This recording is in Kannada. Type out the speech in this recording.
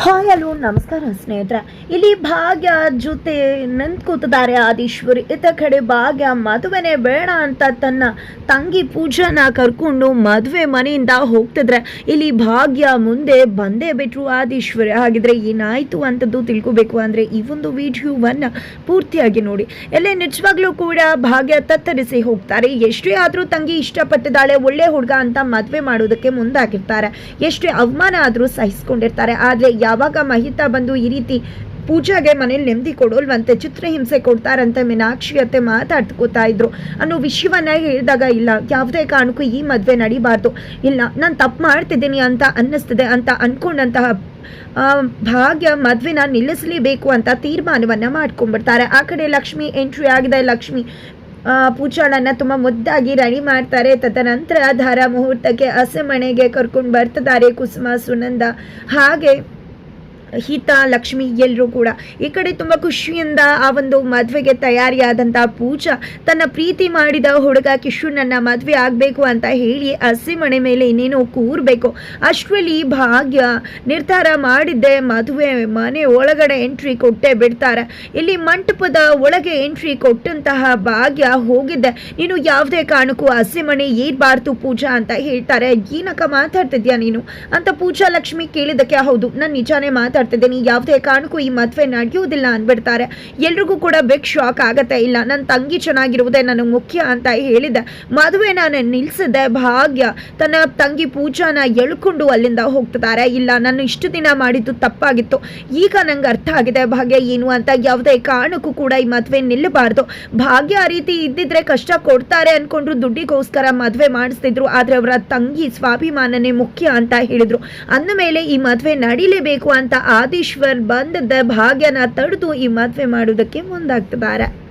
ಹಾಯ್, ಹಲೋ, ನಮಸ್ಕಾರ ಸ್ನೇಹಿತರೆ. ಇಲ್ಲಿ ಭಾಗ್ಯ ಜೊತೆ ನಿಂತು ಕೂತಿದ್ದಾರೆ ಆದೀಶ್ವರಿ. ಇತ ಕಡೆ ಭಾಗ್ಯ, ಮದುವೆನೇ ಬೇಡ ಅಂತ ತನ್ನ ತಂಗಿ ಪೂಜಾನ ಕರ್ಕೊಂಡು ಮದುವೆ ಮನೆಯಿಂದ ಹೋಗ್ತಿದ್ರೆ ಇಲ್ಲಿ ಭಾಗ್ಯ ಮುಂದೆ ಬಂದೇ ಬಿಟ್ಟರು ಆದೀಶ್ವರಿ. ಹಾಗಿದ್ರೆ ಏನಾಯಿತು ಅಂತದ್ದು ತಿಳ್ಕೊಬೇಕು ಅಂದರೆ ಈ ಒಂದು ವಿಡಿಯೋವನ್ನು ಪೂರ್ತಿಯಾಗಿ ನೋಡಿ. ಎಲ್ಲೇ ನಿಜವಾಗ್ಲೂ ಕೂಡ ಭಾಗ್ಯ ತತ್ತರಿಸಿ ಹೋಗ್ತಾರೆ. ಎಷ್ಟೇ ಆದರೂ ತಂಗಿ ಇಷ್ಟಪಟ್ಟಿದ್ದಾಳೆ, ಒಳ್ಳೆ ಹುಡುಗ ಅಂತ ಮದುವೆ ಮಾಡೋದಕ್ಕೆ ಮುಂದಾಗಿರ್ತಾರೆ. ಎಷ್ಟೇ ಅವಮಾನ ಆದರೂ ಸಹಿಸ್ಕೊಂಡಿರ್ತಾರೆ. ಆದ್ರೆ ಯಾವಾಗ ಮಹಿತಾ ಬಂದು ಈ ರೀತಿ ಪೂಜಾಗೆ ಮನೇಲಿ ನೆಮ್ಮದಿ ಕೊಡೋಲ್ವಂತೆ ಚಿತ್ರಹಿಂಸೆ ಕೊಡ್ತಾರಂತೆ ಮೀನಾಕ್ಷಿ ಅತ್ತೆ ಮಾತಾಡ್ಕೋತಾ ಇದ್ರು. ಅನ್ನೋ ವಿಷಯವನ್ನ ಹೇಳಿದಾಗ ಇಲ್ಲ, ಯಾವುದೇ ಕಾರಣಕ್ಕೂ ಈ ಮದುವೆ ನಡಿಬಾರ್ದು. ಇಲ್ಲ, ನಾನು ತಪ್ಪು ಮಾಡ್ತಿದ್ದೀನಿ ಅಂತ ಅನ್ನಿಸ್ತದೆ ಅಂತ ಅಂದ್ಕೊಂಡಂತಹ ಭಾಗ್ಯ ಮದುವೆನ ನಿಲ್ಲಿಸಲೇಬೇಕು ಅಂತ ತೀರ್ಮಾನವನ್ನು ಮಾಡ್ಕೊಂಡ್ಬಿಡ್ತಾರೆ. ಆ ಕಡೆ ಲಕ್ಷ್ಮಿ ಎಂಟ್ರಿ ಆಗಿದೆ. ಲಕ್ಷ್ಮಿ ಪೂಜಾಳನ್ನು ತುಂಬ ಮುದ್ದಾಗಿ ರೆಡಿ ಮಾಡ್ತಾರೆ. ತದನಂತರ ಧಾರಾ ಮುಹೂರ್ತಕ್ಕೆ ಹಸೆ ಮನೆಗೆ ಕರ್ಕೊಂಡು ಬರ್ತಿದ್ದಾರೆ ಕುಸುಮ, ಸುನಂದ. ಹಾಗೆ ಹಿತ, ಲಕ್ಷ್ಮಿ ಎಲ್ಲರೂ ಕೂಡ. ಈ ಕಡೆ ತುಂಬ ಖುಷಿಯಿಂದ ಆ ಒಂದು ಮದುವೆಗೆ ತಯಾರಿಯಾದಂಥ ಪೂಜಾ ತನ್ನ ಪ್ರೀತಿ ಮಾಡಿದ ಹುಡುಗ ಕಿಶುನನ್ನ ಮದುವೆ ಆಗಬೇಕು ಅಂತ ಹೇಳಿ ಹಸಿ ಮನೆ ಮೇಲೆ ಇನ್ನೇನು ಕೂರಬೇಕು. ಅಷ್ಟರಲ್ಲಿ ಭಾಗ್ಯ ನಿರ್ಧಾರ ಮಾಡಿದ್ದೆ, ಮದುವೆ ಮನೆ ಒಳಗಡೆ ಎಂಟ್ರಿ ಕೊಟ್ಟೆ ಬಿಡ್ತಾರೆ. ಇಲ್ಲಿ ಮಂಟಪದ ಒಳಗೆ ಎಂಟ್ರಿ ಕೊಟ್ಟಂತಹ ಭಾಗ್ಯ ಹೋಗಿದ್ದೆ ನೀನು ಯಾವುದೇ ಕಾರಣಕ್ಕೂ ಹಸಿ ಮನೆ ಏರ್ಬಾರ್ದು ಪೂಜಾ ಅಂತ ಹೇಳ್ತಾರೆ. ಏನಕ್ಕ ಮಾತಾಡ್ತಿದ್ಯಾ ನೀನು? ಅಂತ ಪೂಜಾ ಲಕ್ಷ್ಮಿ ಕೇಳಿದಕ್ಕೆ ಹೌದು, ನಾನು ನಿಜಾನೇ ಮಾತಾಡ್ತಿದ್ದೀನಿ. ಯಾವುದೇ ಕಾರಣಕ್ಕೂ ಈ ಮದುವೆ ನಡೆಯುವುದಿಲ್ಲ ಅಂದ್ಬಿಡ್ತಾರೆ. ಎಲ್ರಿಗೂ ಕೂಡ ಬಿಗ್ ಶಾಕ್ ಆಗತ್ತೆ. ಇಲ್ಲ ನನ್ನ ತಂಗಿ ಚೆನ್ನಾಗಿರುವುದೇ ನನಗೆ ಮುಖ್ಯ ಅಂತ ಹೇಳಿದ್ದೆ ಮದುವೆ ನಾನು ನಿಲ್ಸಿದೆ. ಭಾಗ್ಯ. ತನ್ನ ತಂಗಿ ಪೂಜಾನ ಎಳ್ಕೊಂಡು ಅಲ್ಲಿಂದ ಹೋಗ್ತಿದ್ದಾರೆ. ಇಲ್ಲ, ನಾನು ಇಷ್ಟು ದಿನ ಮಾಡಿದ್ದು ತಪ್ಪಾಗಿತ್ತು. ಈಗ ನಂಗೆ ಅರ್ಥ ಆಗಿದೆ. ಭಾಗ್ಯ ಏನು ಅಂತ ಯಾವುದೇ ಕಾರಣಕ್ಕೂ ಕೂಡ ಈ ಮದುವೆ ನಿಲ್ಲಬಾರ್ದು. ಭಾಗ್ಯ ಆ ರೀತಿ ಇದ್ದಿದ್ರೆ ಕಷ್ಟ ಕೊಡ್ತಾರೆ ಅನ್ಕೊಂಡ್ರು ದುಡ್ಡಿಗೋಸ್ಕರ ಮದುವೆ ಮಾಡಿಸ್ತಿದ್ರು. ಆದ್ರೆ ಅವರ ತಂಗಿ ಸ್ವಾಭಿಮಾನನೇ ಮುಖ್ಯ ಅಂತ ಹೇಳಿದ್ರು. ಅಂದ ಮೇಲೆ ಈ ಮದುವೆ ನಡೀಲೇಬೇಕು ಅಂತ ಆದೀಶ್ವರ್ ಬಂದದ ಭಾಗ್ಯನ ತಡೆದು ಈ ಮದುವೆ ಮಾಡೋದಕ್ಕೆ ಮುಂದಾಗ್ತಿದ್ದಾರೆ.